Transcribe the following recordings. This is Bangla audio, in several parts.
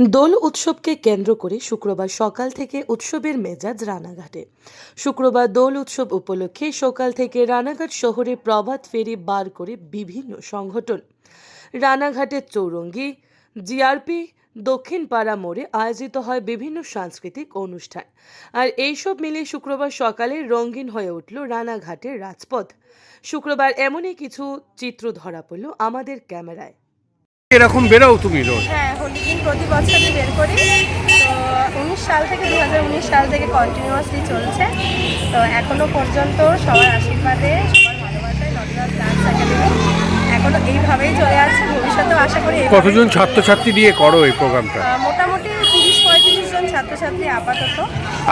দোল উৎসবকে কেন্দ্র করে শুক্রবার সকাল থেকে উৎসবের মেজাজ রানাঘাটে। শুক্রবার দোল উৎসব উপলক্ষে সকাল থেকে রানাঘাট শহরে প্রভাত ফেরি বার করে বিভিন্ন সংগঠন। রানাঘাটের চৌরঙ্গি, জিআরপি দক্ষিণ পাড়া মোড়ে আয়োজিত হয় বিভিন্ন সাংস্কৃতিক অনুষ্ঠান। আর এইসব মিলে শুক্রবার সকালে রঙিন হয়ে উঠল রানাঘাটের রাজপথ। শুক্রবার এমনই কিছু চিত্র ধরা পড়ল আমাদের ক্যামেরায়। এরকম বেরোও তুমি রোজ? হ্যাঁ হোলি দিন প্রতি বছরই বের করি। তো উনিশ সাল থেকে দু হাজার উনিশ সাল থেকে কন্টিনিউয়াসলি চলছে। তো এখনও পর্যন্ত সবার আশীর্বাদে সবার ভালোবাসায় নটরাজ ডান্স একাডেমি এখনও এইভাবেই চলে আসছে ভবিষ্যতেও আশা করি কতজন ছাত্রছাত্রী দিয়ে করো এই প্রোগ্রামটা? মোটামুটি তিরিশ পঁয়ত্রিশ জন ছাত্রছাত্রী আপাতত।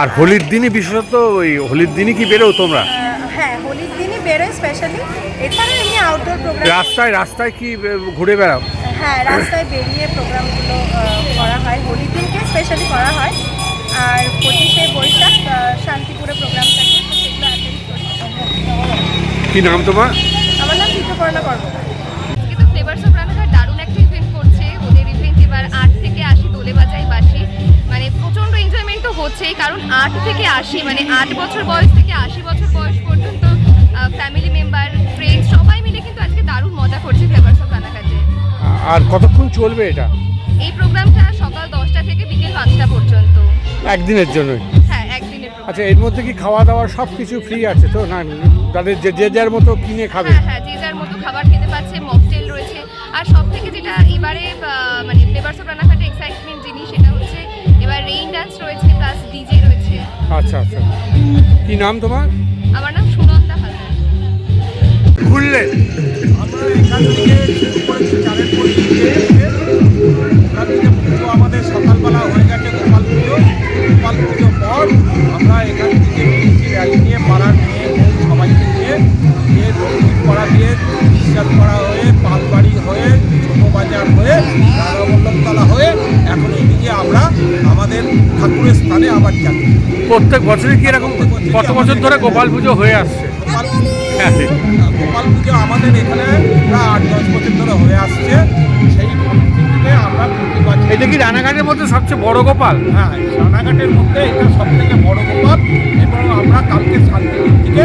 আর হোলির দিনই বিশেষত ওই হোলির দিনই কি বেরো তোমরা? আহ, হ্যাঁ হোলির দিনই বেরোয় স্পেশালি এছাড়া এমনি আউটডোর প্রোগ্রাম রাস্তায় রাস্তায় কি ঘুরে বেড়াও? হ্যাঁ রাস্তায় বেরিয়ে প্রোগ্রামগুলো করা হয়। হোলির দিনকে স্পেশালি করা হয়। আর পঁচিশে বৈশাখ শান্তিপুরে প্রোগ্রাম থাকে সেগুলো অ্যাটেন্ড করি। কি নাম তোমার? আমার নাম চিত্রকর্ণা কর্ম তো কারণ আট থেকে আশি মানে আট বছর বয়স থেকে আশি বছর বয়স পর্যন্ত ফ্যামিলি মেম্বার ফ্রেন্ডস সবাই মিলে কিন্তু আজকে দারুণ মজা করছে ফ্লেভার্স অফ রানাঘাটে আর কতক্ষণ চলবে এটা? এই প্রোগ্রামটা সকাল দশটা থেকে বিকেল পাঁচটা পর্যন্ত। একদিনের জন্য হ্যাঁ একদিনের আচ্ছা এর মধ্যে কি খাওয়া দাওয়া সব কিছু ফ্রি আছে তো? না তাদের যে যে যার মতো কিনে খাবে। হ্যাঁ হ্যাঁ যে যার মতো খাবার খেতে পাচ্ছে মকটেল রয়েছে। আর সব থেকে যেটা এবারে মানে ফ্লেভার্স অফ রানাঘাটে এক্সাইটমেন্ট জিনিস সেটা হচ্ছে এবার রেইন ডান্স রয়েছে। ডিজে রয়েছে। আচ্ছা আচ্ছা। কি নাম তোমার? আমার নাম সুনন্দা হালদার। ঘুরলে আমরা এখান থেকে শুরু করেছি চারের পরিস্থিতিতে ওখান থেকে পুজো আমাদের সকালবেলা হয়ে গেছে গোপাল পুজো। গোপাল পুজো পর আমরা এখান থেকে র্যালি নিয়ে পাড়ার মেয়ে সবাইকে নিয়ে নিয়ে রঙিন পাড়া দিয়ে করা হয়ে পালবাড়ি হয়ে ছোটো বাজার হয়ে রাধাবল্লভতলা হয়ে এখন আমরা স্থানে আবার চালু প্রত্যেক বছরই কি এরকম? কত বছর ধরে গোপাল পুজো হয়ে আসছে? হ্যাঁ, গোপাল পুজো আমাদের এখানে প্রায় আট দশ বছর ধরে হয়ে আসছে। সেই আমরা এটা কি রানাঘাটের মধ্যে সবচেয়ে বড় গোপাল? হ্যাঁ রানাঘাটের মধ্যে এটা সব থেকে বড় গোপাল এবং আমরা কালকে শান্তিপুর থেকে